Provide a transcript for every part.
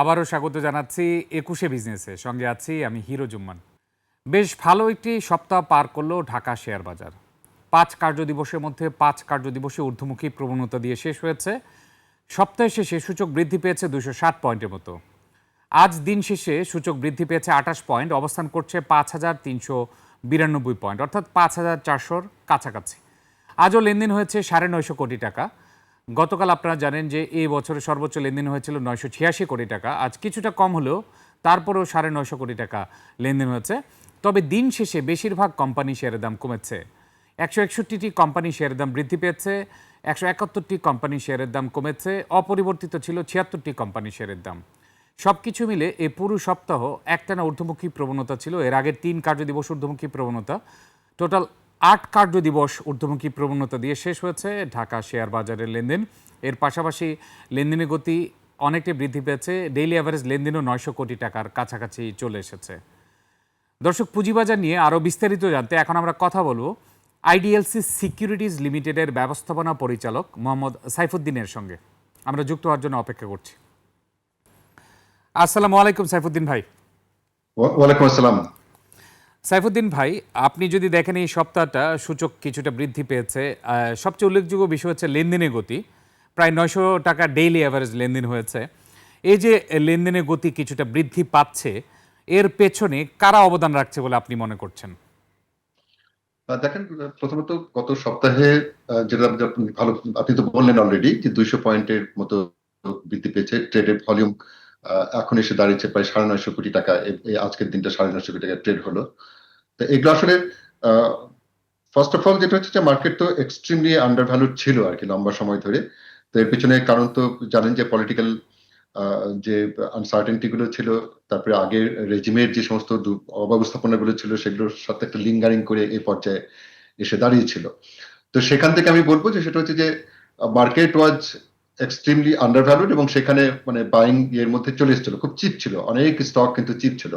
আবারও স্বাগত জানাচ্ছি একুশে বিজনেসে। সঙ্গে আছি আমি হিরো জুম্মান। বেশ ভালো একটি সপ্তাহ পার করল ঢাকা শেয়ার বাজার। পাঁচ কার্য দিবসের মধ্যে পাঁচ কার্য দিবসে ঊর্ধ্বমুখী প্রবণতা দিয়ে শেষ হয়েছে। সপ্তাহ শেষে সূচক বৃদ্ধি পেয়েছে দুশো ষাট পয়েন্টের মতো। আজ দিন শেষে সূচক বৃদ্ধি পেয়েছে আঠাশ পয়েন্ট, অবস্থান করছে পাঁচ হাজার তিনশো বিরানব্বই পয়েন্ট, অর্থাৎ পাঁচ হাজার চারশোর কাছাকাছি। আজও লেনদেন হয়েছে সাড়ে নয়শো কোটি টাকা। গতকাল আপনারা জানেন যে এই বছরের সর্বোচ্চ লেনদেন হয়েছিল নয়শো ছিয়াশি কোটি টাকা। আজ কিছুটা কম হলেও তারপরেও সাড়ে নয়শো কোটি টাকা লেনদেন হয়েছে। তবে দিন শেষে বেশিরভাগ কোম্পানি শেয়ারের দাম কমেছে। একশো একষট্টিটি কোম্পানি শেয়ারের দাম বৃদ্ধি পেয়েছে, একশো একাত্তরটি কোম্পানি শেয়ারের দাম কমেছে, অপরিবর্তিত ছিল ছিয়াত্তরটি কোম্পানি শেয়ারের দাম। সব কিছু মিলে এ পুরো সপ্তাহ একটানা ঊর্ধ্বমুখী প্রবণতা ছিল, এর আগের তিন কার্যদিবস ঊর্ধ্বমুখী প্রবণতা। টোটাল আট কার্য দিবস ঊর্ধ্বমুখী প্রবণতা দিয়ে শেষ হয়েছে ঢাকা শেয়ার বাজারের লেনদেন। এর পাশাপাশি লেনদেনের গতি অনেকটাই বৃদ্ধি পেয়েছে। ডেইলি অ্যাভারেজ লেনদেনও নয়শো কোটি টাকার কাছাকাছি চলে এসেছে। দর্শক, পুঁজিবাজার নিয়ে আরও বিস্তারিত জানতে এখন আমরা কথা বলব আইডিএলসি সিকিউরিটিজ লিমিটেডের ব্যবস্থাপনা পরিচালক মোহাম্মদ সাইফুদ্দিনের সঙ্গে। আমরা যুক্ত হওয়ার জন্য অপেক্ষা করছি। আসসালামু আলাইকুম সাইফুদ্দিন ভাই। ওয়ালাইকুম আসসালাম। সাইফুদ্দিন ভাই, আপনি যদি দেখেন এই সপ্তাহটা, সূচক কিছুটা বৃদ্ধি পেয়েছে। সবচেয়ে উল্লেখযোগ্য বিষয় হচ্ছে লেনদেনের গতি। প্রায় নয়শো টাকা ডেইলি অ্যাভারেজ লেনদেন হয়েছে। এই যে লেনদেনের গতি কিছুটা বৃদ্ধি পাচ্ছে, এর পেছনে কারা অবদান রাখছে বলে আপনি মনে করছেন? দেখেন, প্রথমত গত সপ্তাহে যেটা ভালো, আপনি তো বললেন অলরেডি যে দুইশো পয়েন্টের মতো বৃদ্ধি পেয়েছে ট্রেডের ভলিউম এখন এসে দাঁড়িয়েছে প্রায় সাড়ে নয়শো কোটি টাকা। আজকের দিনটা সাড়ে নয়শো কোটি টাকা ট্রেড হলো। তো এগুলো আসলে ফার্স্ট অফ অল যেটা হচ্ছে যে মার্কেট তো এক্সট্রিমলি আন্ডার ভ্যালু ছিল আর কি লম্বা সময় ধরে। তো এর পিছনে কারণ তো জানেন যে পলিটিক্যাল যে আনসার্টেনটি গুলো ছিল, তারপরে আগের রেজিমের যে সমস্ত দু- অব্যবস্থাপনা গুলো ছিল, সেগুলোর সাথে একটা লিঙ্গারিং করে এই পর্যায়ে এসে দাঁড়িয়েছিল। তো সেখান থেকে আমি বলব যে সেটা হচ্ছে যে market was extremely undervalued এবং সেখানে মানে বাইং এর মধ্যে চলে এসেছিল। খুব চিপ ছিল, অনেক স্টক কিন্তু চিপ ছিল।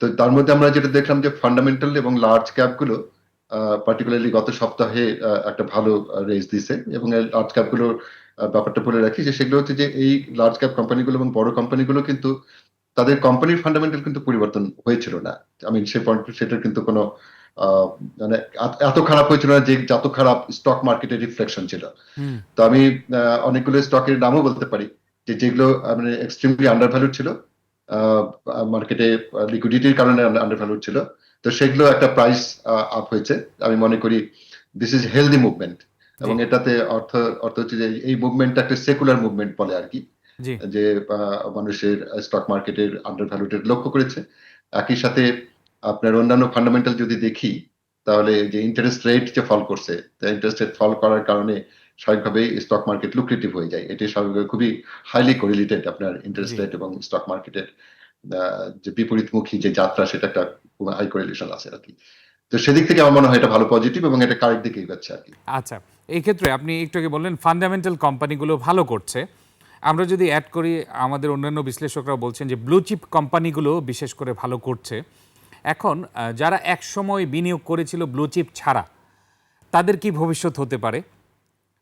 তো তার মধ্যে আমরা যেটা দেখলাম যে ফান্ডামেন্টাল এবং লার্জ ক্যাপগুলো পার্টিকুলারলি গত সপ্তাহে একটা ভালো রেজ দিছে এবং লার্জ ক্যাপগুলোর ব্যাপারটা বলে রাখি যে সেগুলো হচ্ছে যে এই লার্জ ক্যাপ কোম্পানিগুলো এবং বড় কোম্পানিগুলো কিন্তু তাদের কোম্পানির ফান্ডামেন্টাল কিন্তু পরিবর্তন হয়েছিল না। আমি সে পয়েন্ট সেটার কিন্তু কোনো মানে এত- খারাপ হয়েছিল না যে যত খারাপ স্টক মার্কেটের রিফ্লেকশন ছিল। তো আমি অনেকগুলো স্টকের নামও বলতে পারি যে যেগুলো মানে এক্সট্রিমলি আন্ডার ভ্যালুড ছিল মার্কেটে লিকুইডিটির কারণে আন্ডার ভ্যালুড ছিল। তো সেগুলো একটা প্রাইস আপ হয়েছে। আমি মনে করি দিস ইজ হেলদি মুভমেন্ট এবং এটাতে অর্থ অর্থ হচ্ছে যে এই মুভমেন্টটা একটা সেকুলার মুভমেন্ট বলে আর কি। যে মানুষের স্টক মার্কেটের আন্ডার ভ্যালুটেড লক্ষ্য করেছে। একই সাথে আপনার অন্যান্য ফান্ডামেন্টাল যদি দেখি তাহলে যে ইন্টারেস্ট রেট যে ফল করছে ইন্টারেস্ট রেট ফল করার কারণে স্বাভাবিকভাবেই স্টক মার্কেট লুক্রেটিভ হয়ে যায়। এটি স্বাভাবিকভাবে খুবই হাইলি কোরিলেটেড আপনার ইন্টারেস্ট রেট এবং স্টক মার্কেটের যে বিপরীতমুখী যে যাত্রা সেটা একটা হাই কোরিলেশন আছে আর কি। তো সেদিক থেকে আমার মনে হয় এটা ভালো পজিটিভ এবং এটা কারেক্ট দিকে এগোচ্ছে আর কি। আচ্ছা এই ক্ষেত্রে আপনি একটু আগে বললেন ফান্ডামেন্টাল কোম্পানিগুলো ভালো করছে। আমরা যদি অ্যাড করি আমাদের অন্যান্য বিশ্লেষকরা বলছেন যে ব্লু চিপ কোম্পানিগুলো বিশেষ করে ভালো করছে। এখন যারা একসময় বিনিয়োগ করেছিল ব্লু চিপ ছাড়া, তাদের কি ভবিষ্যৎ হতে পারে?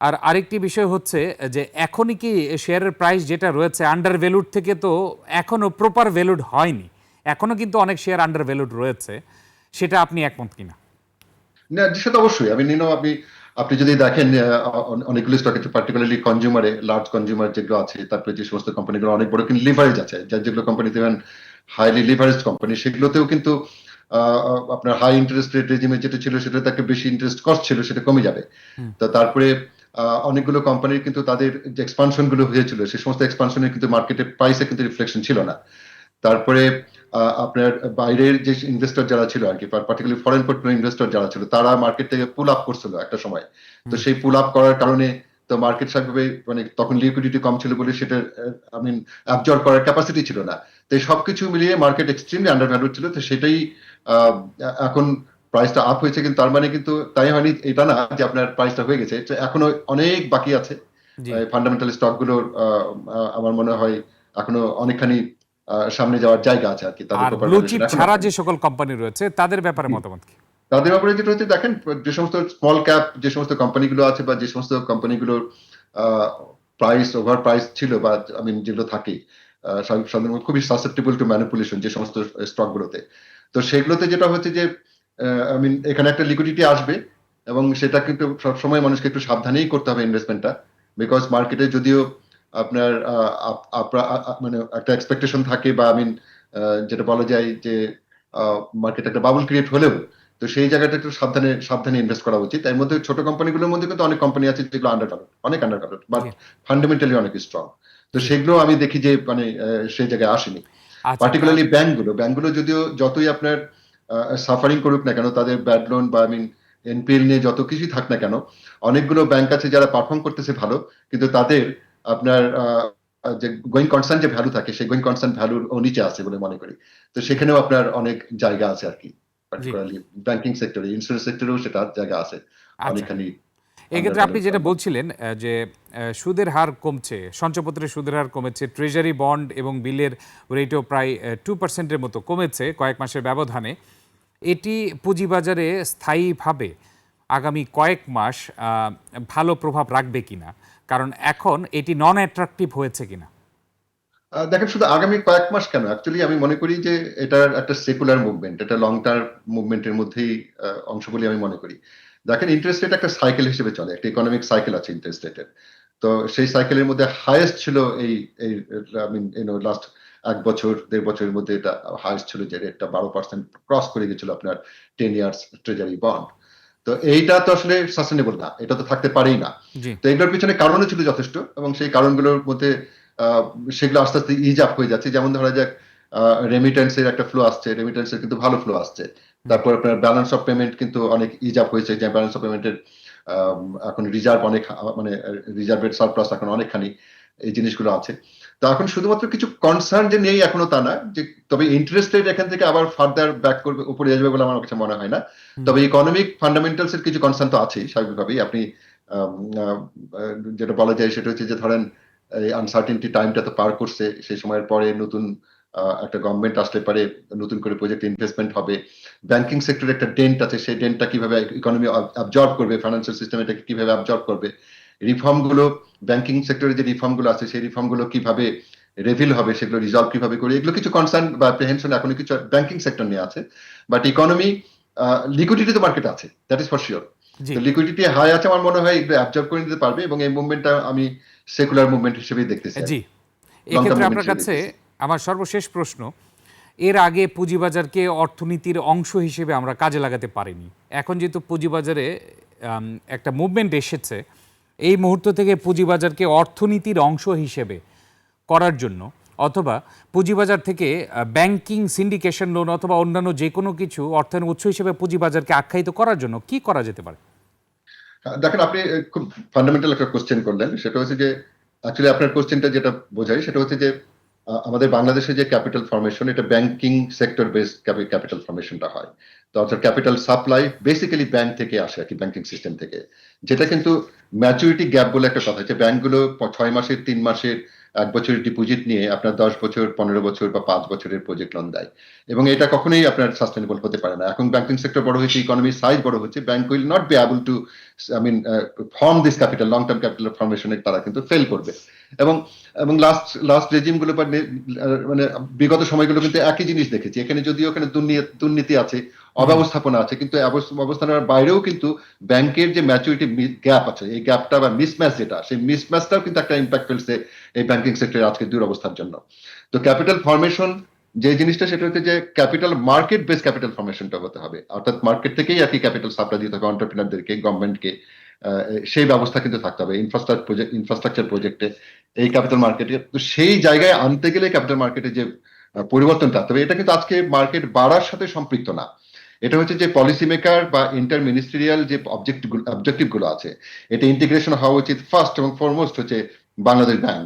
আর আরেকটি বিষয় হচ্ছে যে এখনই কি শেয়ারের প্রাইস যেটা রয়েছে আন্ডার ভ্যালুড থেকে তো এখনও প্রপার ভ্যালুড হয়নি। এখনও কিন্তু অনেক শেয়ার আন্ডার ভ্যালুড রয়েছে। সেটা আপনি একমত কিনা? না, সেটা অবশ্যই। আমি নিনো আপনি আপনি যদি দেখেন অনেকগুলো স্টক আছে পার্টিকুলারলি কনজিউমারে লার্জ কনজিউমার যেগুলো আছে, তারপরে যে সমস্ত কোম্পানিগুলো অনেক বড় কিন্তু লিভারেজ আছে। যার যেগুলো কোম্পানি দেবেন হাইলি লিভারেজ কোম্পানি সেগুলোতেও কিন্তু আপনার হাই ইন্টারেস্ট রেট রেজিমে যেটা ছিল সেটা তাকে বেশি ইন্টারেস্ট কস্ট ছিল সেটা কমে যাবে। তো তারপরে অনেকগুলো কোম্পানির কিন্তু তাদের যে এক্সপানশনগুলো হয়েছিল সে সমস্ত এক্সপানশনের কিন্তু মার্কেটের প্রাইসে কিন্তু রিফ্লেকশন ছিল না। তারপরে আহ, আপনার বাইরের যে ইনভেস্টর যারা ছিল আর কি পার্টিকুলারলি ফরেন পোর্টফোলিও ইনভেস্টর যারা ছিল তারা মার্কেট থেকে পুল আপ করছিল একটা সময়। তো সেই পুল আপ করার কারণে তো মার্কেট স্বাভাবিকভাবে মানে তখন লিকুইডিটি কম ছিল বলে সেটা আই মিন অ্যাবজর্ব করার ক্যাপাসিটি ছিল না। তো এই সবকিছু মিলিয়ে মার্কেট এক্সট্রিমলি আন্ডার ভ্যালুড ছিল। তো সেটাই এখন প্রাইসটা আপ হয়েছে কিন্তু তার মানে কিন্তু তাই হয়নি এটা না যে আপনার প্রাইসটা হয়ে গেছে। এখনও অনেক বাকি আছে। ফান্ডামেন্টাল স্টক আহ, আমার মনে হয় এখনও অনেকখানি সামনে যাওয়ার জায়গা আছে আর কি তাদের ব্লু চিপ ছাড়া যে সকল কোম্পানি রয়েছে তাদের ব্যাপারে মতামত কি? তাদের ব্যাপারে যেটা হচ্ছে দেখেন, যে সমস্ত স্মল ক্যাপ যে সমস্ত কোম্পানিগুলো আছে বা যে সমস্ত কোম্পানিগুলোর প্রাইস ওভার প্রাইস ছিল বা আমি যেগুলো থাকে সাধারণত খুবই সাসেপ্টেবল টু ম্যানিপুলেশন যে সমস্ত স্টক গুলোতে তো সেগুলোতে যেটা হচ্ছে যে আই মিন এখানে একটা লিকুইডিটি আসবে এবং সেটা কিন্তু সবসময় মানুষকে একটু সাবধানেই করতে হবে ইনভেস্টমেন্টটা বিকজ মার্কেটে যদিও আপনার মানে একটা এক্সপেকটেশন থাকে বা আই মিন যেটা বলা যায় যে মার্কেট একটা বাবল ক্রিয়েট হলেও তো সেই জায়গাটা একটু সাবধানে সাবধানে ইনভেস্ট করা উচিত। এর মধ্যে ছোট কোম্পানিগুলোর মধ্যে কিন্তু অনেক কোম্পানি আছে যেগুলো আন্ডার অনেক আন্ডার বাট ফান্ডামেন্টালি অনেক স্ট্রং তো সেগুলো আমি দেখি যে মানে সেই জায়গায় আসেনি। পার্টিকুলারলি ব্যাংকগুলো ব্যাংকগুলো যদিও যতই আপনার সাফারিং করুক না কেন তাদের ব্যাড লোন বা আই মিন এনপিএল নিয়ে যত কিছুই থাক না কেন অনেকগুলো ব্যাংক আছে যারা পারফর্ম করতেছে ভালো কিন্তু তাদের আপনার যে গোয়িং কনসার্ন যে ভ্যালু থাকে সেই গোয়িং কনসার্ন ভ্যালুর ও নিচে আছে বলে মনে করি। তো সেখানেও আপনার অনেক জায়গা আছে আর কি। পার্টিকুলারলি ব্যাংকিং সেক্টরে ইন্স্যুরেন্স সেক্টরেও সেটা জায়গা আছে আচ্ছা। অনেকখানি এক্ষেত্রে আপনি যেটা বলছিলেন যে সুদের হার কমছে সঞ্চয়পত্রের সুদের হার কমেছে ট্রেজারি বন্ড এবং বিলের রেটও প্রায় টু পার্সেন্টের মতো কমেছে কয়েক মাসের ব্যবধানে। এটি পুঁজিবাজারে স্থায়ীভাবে আগামী কয়েক মাস ভালো প্রভাব রাখবে কিনা? কারণ এখন এটি নন অ্যাট্রাকটিভ হয়েছে কিনা? দেখেন শুধু আগামী কয়েক মাস কেন? অ্যাকচুয়ালি আমি মনে করি যে এটার একটা সেকুলার মুভমেন্ট এটা লং টার্ম মুভমেন্টের মধ্যেই অংশ বলে আমি মনে করি। দেখেন ইন্টারেস্ট রেট একটা সাইকেল হিসেবে চলে একটা ইকোনমিক সাইকেল আছে ইন্টারেস্ট রেটের তো সেই সাইকেলের মধ্যে হায়েস্ট ছিল এই এই আই মিন ইউনো লাস্ট এক বছর দেড় বছরের মধ্যে এটা হায়েস্ট ছিল যে রেটটা বারো পার্সেন্ট ক্রস করে গেছিল আপনার টেন ইয়ার্স ট্রেজারি বন্ড তো এইটা তো আসলে সাস্টেনেবল না এটা তো থাকতে পারেই না। তো এগুলোর পিছনে কারণও ছিল যথেষ্ট এবং সেই কারণগুলোর মধ্যে সেগুলো আস্তে আস্তে ইজ আপ হয়ে যাচ্ছে। যেমন ধরা যাক রেমিটেন্স এর একটা ফ্লো আসছে। রেমিটেন্স এর কিন্তু ভালো ফ্লো আসছে। তারপর আপনার ব্যালেন্স অফ পেমেন্ট কিন্তু অনেক ইজ আপ হয়েছে। যে ব্যালেন্স অফ পেমেন্টের এখন রিজার্ভ অনেক আহ, মানে রিজার্ভের সারপ্লাস এখন অনেকখানি এই জিনিসগুলো আছে। তো এখন শুধুমাত্র কিছু কনসার্ন যে নেই এখনও তা না যে তবে ইন্টারেস্ট রেট এখান থেকে আবার ফার্দার ব্যাক করবে উপরে যাবে বলে আমার কাছে মনে হয় না। তবে ইকোনমিক ফান্ডামেন্টালস এর কিছু কনসার্ন তো আছেই স্বাভাবিকভাবেই। আপনি আহ, আহ, যেটা বলা যায় সেটা হচ্ছে যে ধরেন এই আনসার্টিনটি টাইমটা তো পার করছে, সেই সময়ের পরে নতুন একটা গভর্নমেন্ট আসতে পারে, নতুন করে প্রজেক্ট ইনভেস্টমেন্ট হবে। ব্যাংকিং সেক্টরে একটা ডেন্ট আছে, সেই ডেন্টটা কীভাবে ইকোনমি অবজর্ভ করবে ফাইন্যান্সিয়াল সিস্টেম এটাকে কীভাবে অবজর্ভ করবে? রিফর্মগুলো ব্যাংকিং সেক্টরে যে রিফর্মগুলো আছে, সেই রিফর্মগুলো কীভাবে রেভিল হবে, সেগুলো রিজলভ কীভাবে করে, এগুলো কিছু কনসার্ন বা প্রেহেনশন এখনও কিছু ব্যাংকিং সেক্টর নিয়ে আছে। বাট ইকোনমি লিকুইডিটি তো মার্কেট আছে that is for sure liquidity high আছে আমার মনে হয় এগুলো অ্যাবজর্ব করে নিতে পারবে এবং এই মুভমেন্টটা আমি সেকুলার মুভমেন্ট হিসেবেই দেখতেছি জি। এক্ষেত্রে আপনার কাছে আমার সর্বশেষ প্রশ্ন এর আগে পুঁজিবাজারকে অর্থনীতির অংশ হিসেবে আমরা কাজে লাগাতে পারিনি। এখন যেহেতু পুঁজিবাজারে একটা মুভমেন্ট এসেছে এই মুহূর্ত থেকে পুঁজিবাজারকে অর্থনীতির অংশ হিসেবে করার জন্য অথবা পুঁজিবাজার থেকে ব্যাংকিং সিন্ডিকেশন লোন অথবা অন্যান্য যে কোনো কিছু অর্থায়ন উৎস হিসেবে পুঁজিবাজারকে আখ্যায়িত করার জন্য কি করা যেতে পারে? দেখেন, আপনি খুব ফান্ডামেন্টাল একটা কোশ্চেন করলেন। সেটা হচ্ছে যে অ্যাকচুয়ালি আপনার কোশ্চেনটা যেটা বোঝায় সেটা হচ্ছে যে আমাদের বাংলাদেশে যে ক্যাপিটাল ফর্মেশন এটা ব্যাংকিং সেক্টর বেসড ক্যাপিটাল ফর্মেশনটা হয়। তো অর্থাৎ ক্যাপিটাল সাপ্লাই বেসিক্যালি ব্যাংক থেকে আসে আর কি ব্যাংকিং সিস্টেম থেকে। যেটা কিন্তু ম্যাচুরিটি গ্যাপ বলে একটা কথা যে ব্যাংকগুলো ছয় মাসের, তিন মাসের এক বছরের ডিপোজিট নিয়ে আপনার দশ বছর, পনেরো বছর বা পাঁচ বছরের প্রজেক্ট লোন দেয়। এবং এটা কখনোই আপনার সাস্টেনেবল হতে পারে না। এখন ব্যাংকিং সেক্টর বড় হয়েছে ইকোনমির সাইজ বড় হচ্ছে bank will not be able to I mean form this capital long term capital ফর্মেশনে তারা কিন্তু ফেল করবে। এবং এবং লাস্ট লাস্ট রেজিমগুলো বা মানে বিগত সময়গুলো কিন্তু একই জিনিস দেখেছি। এখানে যদিও দুর্নীতি দুর্নীতি আছে অব্যবস্থাপনা আছে, কিন্তু অবস- অবস্থাপনার বাইরেও কিন্তু ব্যাংকের যে ম্যাচুরিটি গ্যাপ আছে, এই গ্যাপটা বা মিসম্যাচ যেটা, সেই মিসম্যাচটাও কিন্তু একটা ইম্প্যাক্ট ফেলছে এই ব্যাংকিং সেক্টরের আজকে দুরবস্থার জন্য। তো ক্যাপিটাল ফর্মেশন যে জিনিসটা সেটা হচ্ছে যে ক্যাপিটাল মার্কেট বেস ক্যাপিটাল ফর্মেশনটা হতে হবে। অর্থাৎ মার্কেট থেকেই আর কি ক্যাপিটাল সাপ্লাই দিতে হবে অন্টারপ্রিনারদেরকে গভর্নমেন্টকে সেই ব্যবস্থা কিন্তু থাকতে হবে ইনফ্রাস্ট্রাকচার প্রজেক্ট ইনফ্রাস্ট্রাকচার প্রজেক্টে এই ক্যাপিটাল মার্কেটে তো সেই জায়গায় আনতে গেলে ক্যাপিটাল মার্কেটে যে পরিবর্তনটা, তবে এটা কিন্তু আজকে মার্কেট বাড়ার সাথে সম্পৃক্ত না। এটা হচ্ছে যে পলিসি মেকার বা ইন্টার মিনিস্ট্রিয়াল যে অবজেক্টিভ অবজেক্টিভগুলো আছে এটা ইন্টিগ্রেশন হওয়া উচিত ফার্স্ট এবং ফরমোস্ট হচ্ছে বাংলাদেশ ব্যাংক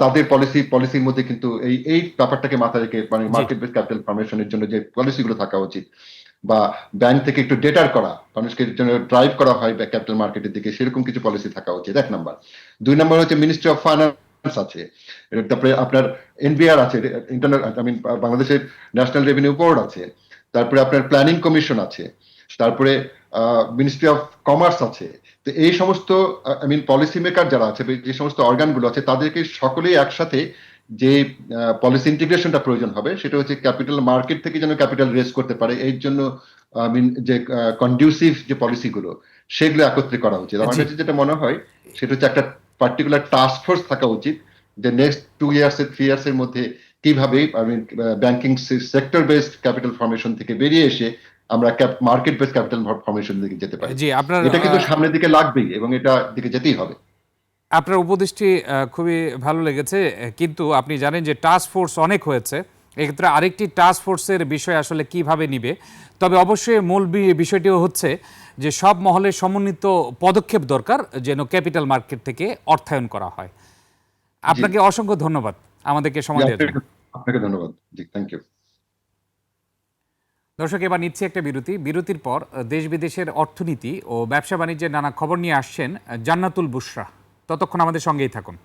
তাদের পলিসি পলিসির মধ্যে কিন্তু এই এই ব্যাপারটাকে মাথায় রেখে মানে মার্কেট বেস ক্যাপিটাল ফর্মেশনের জন্য যে পলিসিগুলো থাকা উচিত বা ব্যাংক থেকে একটু ডেটার করা মানুষকে জন্য ড্রাইভ করা হয় ক্যাপিটাল মার্কেটের দিকে সেরকম কিছু পলিসি থাকা উচিত। এক নাম্বার দুই নাম্বার হচ্ছে মিনিস্ট্রি অফ ফাইন্যান্স আছে। তারপরে আপনার এনবিআর আছে ইন্টারনাল আই মিন বাংলাদেশের ন্যাশনাল রেভিনিউ বোর্ড আছে। তারপরে আপনার প্ল্যানিং কমিশন আছে তারপরে মিনিস্ট্রি অফ কমার্স আছে তো এই সমস্ত আই মিন পলিসি মেকার যারা আছে যে সমস্ত অর্গানগুলো আছে তাদেরকে সকলেই একসাথে যে পলিসি ইন্টিগ্রেশনটা প্রয়োজন হবে সেটা হচ্ছে ক্যাপিটাল মার্কেট থেকে যেন ক্যাপিটাল রেজ করতে পারে এর জন্য আই মিন যে কন্ডিউসিভ যে পলিসিগুলো সেগুলো একত্রে করা উচিত আমার জি। কাছে যেটা মনে হয় সেটা হচ্ছে একটা পার্টিকুলার টাস্ক ফোর্স থাকা উচিত যে next two years three years এর মধ্যে কীভাবে banking sector based capital formation থেকে বেরিয়ে এসে আমরা মার্কেট বেসড ক্যাপিটাল ফর্মেশন দিকে যেতে পারি। জি আপনার এটা কিন্তু সামনের দিকে লাগবেই এবং এটা দিকে যেতেই হবে। আপনার উপদেশটি খুবই ভালো লেগেছে কিন্তু আপনি জানেন যে টাস্ক ফোর্স অনেক হয়েছে। এক্ষেত্রে আরেকটি টাস্ক ফোর্সের বিষয় আসলে কীভাবে নিবে? তবে অবশ্যই মূল বিষয়টিও হচ্ছে যে সব মহলের সমন্বিত পদক্ষেপ দরকার যেন ক্যাপিটাল মার্কেট থেকে অর্থায়ন করা হয়। আপনাকে অসংখ্য ধন্যবাদ। আমাদেরকে সময় দেওয়ার জন্য। আপনাকে ধন্যবাদ জি থ্যাংক ইউ দর্শক, এবার নিচ্ছে একটা বিরতি। বিরতির পর দেশ বিদেশের অর্থনীতি ও ব্যবসা বাণিজ্যের নানা খবর নিয়ে আসছেন জান্নাতুল বুসরা ততক্ষণ আমাদের সঙ্গেই থাকুন।